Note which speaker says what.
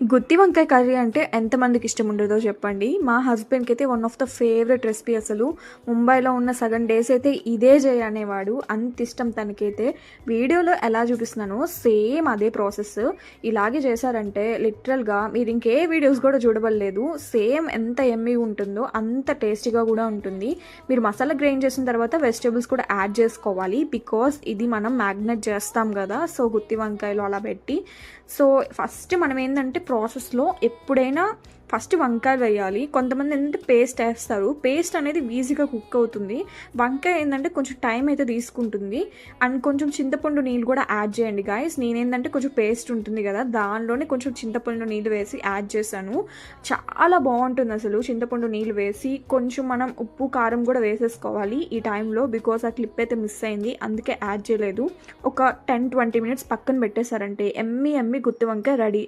Speaker 1: గుత్తి వంకాయ కర్రీ అంటే ఎంతమందికి ఇష్టం ఉండదో చెప్పండి. మా హస్బెండ్కి అయితే one of the favourite recipe అసలు. ముంబైలో ఉన్న సగం డేస్ అయితే ఇదే చేయనేవాడు అంత ఇష్టం తనకైతే. వీడియోలో ఎలా చూపిస్తున్నానో సేమ్ అదే ప్రాసెస్. ఇలాగే చేశారంటే లిటరల్గా మీరు ఇంకే వీడియోస్ కూడా చూడబడలేదు. సేమ్ ఎంత ఎమ్మి ఉంటుందో అంత టేస్టీగా కూడా ఉంటుంది. మీరు మసాలా గ్రైండ్ చేసిన తర్వాత వెజిటేబుల్స్ కూడా యాడ్ చేసుకోవాలి. బికాస్ ఇది మనం మ్యాగ్నెట్ చేస్తాం కదా. సో గుత్తి వంకాయలు అలా పెట్టి. సో ఫస్ట్ మనం ఏంటంటే ప్రాసెస్లో ఎప్పుడైనా ఫస్ట్ వంకాయలు వేయాలి. కొంతమంది ఏంటంటే పేస్ట్ వేస్తారు. పేస్ట్ అనేది ఈజీగా కుక్ అవుతుంది. వంకాయ ఏంటంటే కొంచెం టైం అయితే తీసుకుంటుంది. అండ్ కొంచెం చింతపండు నీళ్ళు కూడా యాడ్ చేయండి గాయస్. నేనేంటంటే కొంచెం పేస్ట్ ఉంటుంది కదా దానిలోనే కొంచెం చింతపండు నీళ్ళు వేసి యాడ్ చేశాను. చాలా బాగుంటుంది అసలు చింతపండు నీళ్ళు వేసి. కొంచెం మనం ఉప్పు కారం కూడా వేసేసుకోవాలి ఈ టైంలో బికాస్ ఆ క్లిప్ అయితే మిస్ అయింది. అందుకే యాడ్ చేయలేదు. ఒక టెన్ ట్వంటీ మినిట్స్ పక్కన పెట్టేశారంటే ఎమ్మి ఎమ్మి గుత్తి వంకాయ రెడీ.